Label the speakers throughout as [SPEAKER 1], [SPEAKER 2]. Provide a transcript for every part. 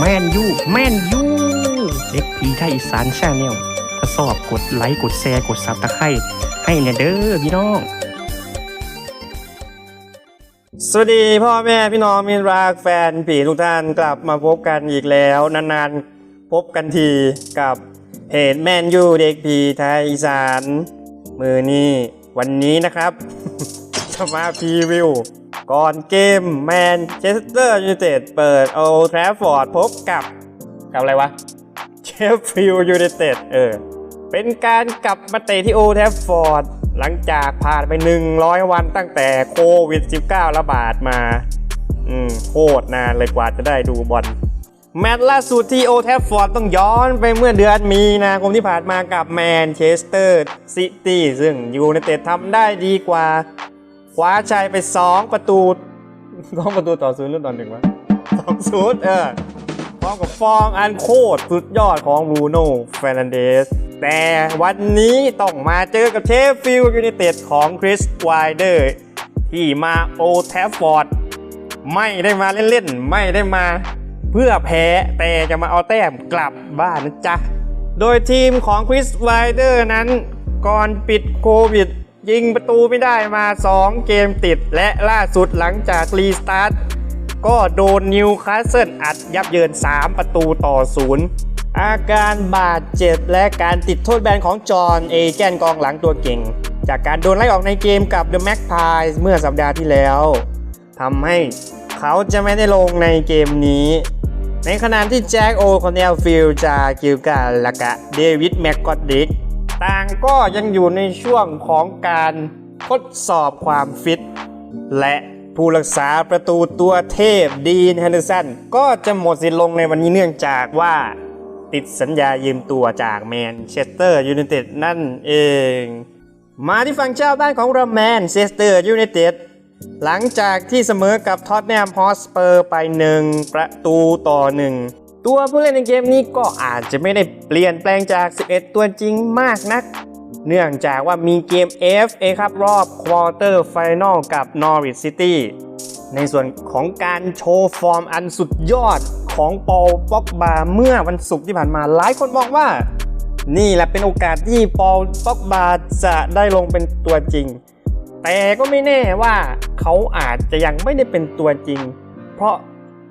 [SPEAKER 1] แม่นยูเด็กผีไทยอีสานชาแนลถ้าชอบกดไลค์กดแชร์กดซับตะไคร้ให้เนี่ยเด้อพี่น้อง
[SPEAKER 2] สวัสดีพ่อแม่พี่น้องมิตรรักแฟนผีทุกท่านกลับมาพบกันอีกแล้ว นานๆพบกันทีกับเพจแมนยูเด็กผีไทยอีสานมือนี้วันนี้นะครับจะมาพรีวิว ก่อนเกมแมนเชสเตอร์ยูไนเต็ดเปิดโอทราฟอร์ดพบกับกับอะไรวะเชฟฟิลด์ยูไนเต็ดเออ เป็นการกลับมาเตะที่โอแทฟฟอร์ดหลังจากผ่านไป 100 วันตั้งแต่โควิด -19 ระบาดมา อืมโคตรนานเลยกว่าจะได้ดูบอลแมตช์ล่าสุดที่โอแทฟฟอร์ดต้องย้อนไปเมื่อเดือนมีนาคมที่ผ่านมากับแมนเชสเตอร์ซิตี้ซึ่งยูไนเต็ดทำได้ดีกว่า คว้าชัยไป 2 ประตู2ประตูต่อศูนย์หรือต่อหนึ่งวะสองศูนย์เออพร้อมกับฟอร์มอันโคตรสุดยอดของบรูโน่เฟรนันเดส แต่วันนี้ต้องมาเจอกับเชฟฟิลด์ยูไนเต็ดของคริสไวเดอร์ที่มาโอแทฟฟอร์ดไม่ได้มาเล่นๆ ไม่ได้มาเพื่อแพ้แต่จะมาเอาแต้มกลับบ้านนะจ๊ะ โดยทีมของคริสไวเดอร์นั้นก่อนปิดโควิด ยิงประตูไม่ได้มา 2 เกมติด และล่าสุดหลังจากรีสตาร์ทก็โดนนิวคาสเซิลอัดยับเยิน 3 ประตูต่อศูนย์อาการบาดเจ็บและการติดโทษแบนของจอห์นเอแกนกองหลังตัวเก่ง จากการโดนไล่ออกในเกมกับ The Magpies เมื่อสัปดาห์ที่แล้วทำให้เขาจะไม่ได้ลงในเกมนี้ ในขณะที่แจ็คโอคอนเนลฟิลจากกิลกาและกะเดวิดแม็กกอดดิก ต่างก็ยังอยู่ในช่วงของการทดสอบความฟิต และผู้รักษาประตูตัวเทพดีนแฮนเดอร์สันก็จะหมดสิทธิ์ลงในวันนี้เนื่องจากว่า ติดสัญญายืมตัวจากแมนเชสเตอร์ยูไนเต็ดนั่นเอง มาที่ฝั่งเจ้าบ้านของเราแมนเชสเตอร์ยูไนเต็ดหลังจากที่เสมอกับท็อตแนมฮอสเปอร์ไปหนึ่งประตูต่อหนึ่ง ตัวผู้เล่นในเกมนี้ก็อาจจะไม่ได้เปลี่ยนแปลงจาก 11 ตัวจริงมากนัก เนื่องจากว่ามีเกม FA ครับรอบควอเตอร์ไฟนอลกับ Norwich City ในส่วนของการโชว์ฟอร์มอันสุดยอดของปอลป็อกบาเมื่อวันศุกร์ที่ผ่านมาหลายคนมองว่า นี่แหละเป็นโอกาสที่ปอลป็อกบาจะได้ลงเป็นตัวจริง แต่ก็ไม่แน่ว่าเขาอาจจะยังไม่ได้เป็นตัวจริง เพราะ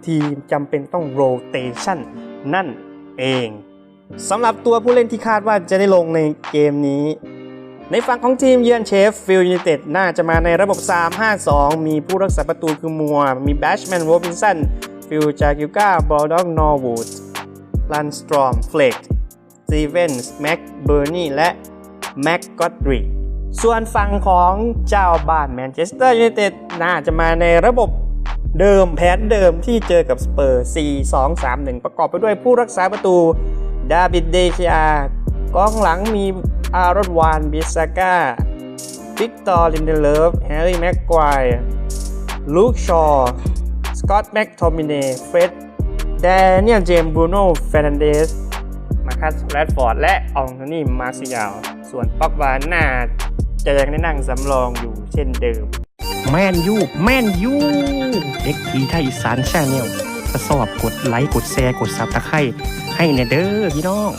[SPEAKER 2] ทีมจำเป็นต้องโรเตชันนั่นเองสำหรับตัวผู้เล่นที่คาดว่าจะได้ลงในเกมนี้ ในฝั่งของทีมเยือนเชฟฟิลด์ยูไนเต็ดน่าจะมาในระบบ 3-5-2 มีผู้รักษาประตูคือมัว มีแบชแมนโรบินสัน ฟิลจากิวกาบอลด็อกนอร์วูดลันสตรอมเฟลกสตีเวนส์แม็กเบอร์นีและแม็กกอดริกส่วนฝั่งของเจ้าบ้านแมนเชสเตอร์ยูไนเต็ดน่าจะมาในระบบ เดิมแผนเดิมที่เจอกับสเปอร์ 4-2-3-1 ประกอบไปด้วยผู้รักษาประตู ดาบิดเดชากองหลังมีอารอนวาน บิสก้าวิกตอร์ ลินเดเลฟ แฮร์รี่แม็กควายลูคชอร์สกอตต์แม็กโทมิเนเฟร็ดแดเนียล เจมส์บูโน่เฟรนันเดส มาคัสแรดฟอร์ด และอองโทนี่ มาซิยาลส่วนป็อกบาน่าจะยังได้นั่งสำรองอยู่เช่นเดิม
[SPEAKER 1] แม่นยูแม่นยูเด็กพีไทยอีสานชาแนลถ้าชอบกดไลค์กดแชร์กดซับตะไคร้ให้เนเด้อพี่น้อง